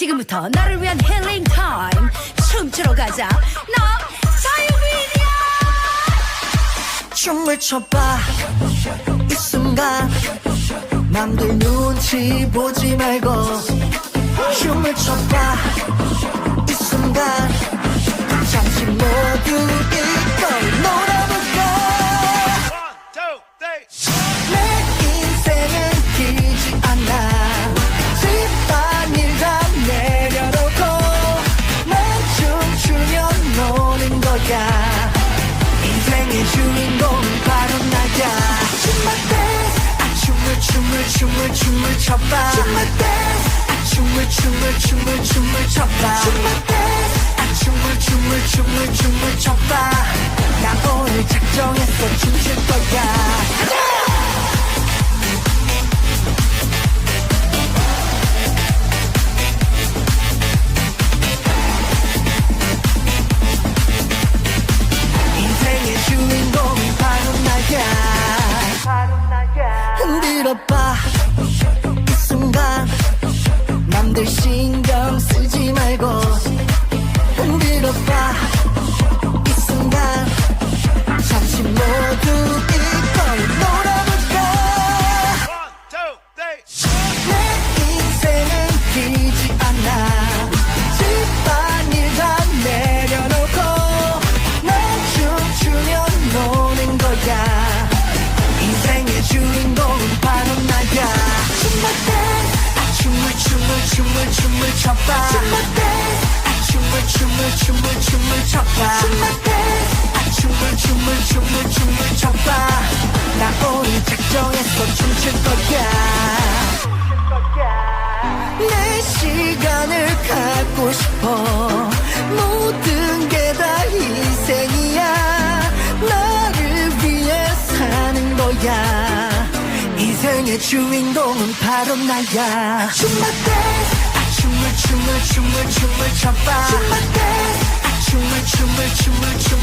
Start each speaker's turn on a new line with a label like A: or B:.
A: 지금부터 나를 위한 힐링 타임. 춤추러 가자. 나 자유인이야.
B: 춤을 춰봐. 이 순간 남들 눈치 보지 말고 춤을 춰봐 거야 인생의 주인공은 바로 나야 춤을 댄스 아 춤을 춤을 춤을 춤을 춰봐. 춤을 댄스 아 춤을 춤을 춤을 춤을 춰봐. 춤을 댄스 아 춤을 춤을 춤을 춤을 춰봐. 나 오늘 작정했어 춤출 거야 춤을 춤을 춤을 춰봐. 춤을 댄스 아 춤을 춤을 춤을 춤을 춰봐. 춤을 댄스 아 춤을 춤을 춤을 춤을 춰봐. 나 오늘 작정했어 춤출 거야. 내 시간을 갖고 싶어. 모든 게다 인생이야. 나를 위해 사는 거야 인생의 주인공은 바로 나야. 춤을 댄스 아 춤을 춤을 춰봐. 춤을 댄스 아 춤을 춤을 춤을 춤을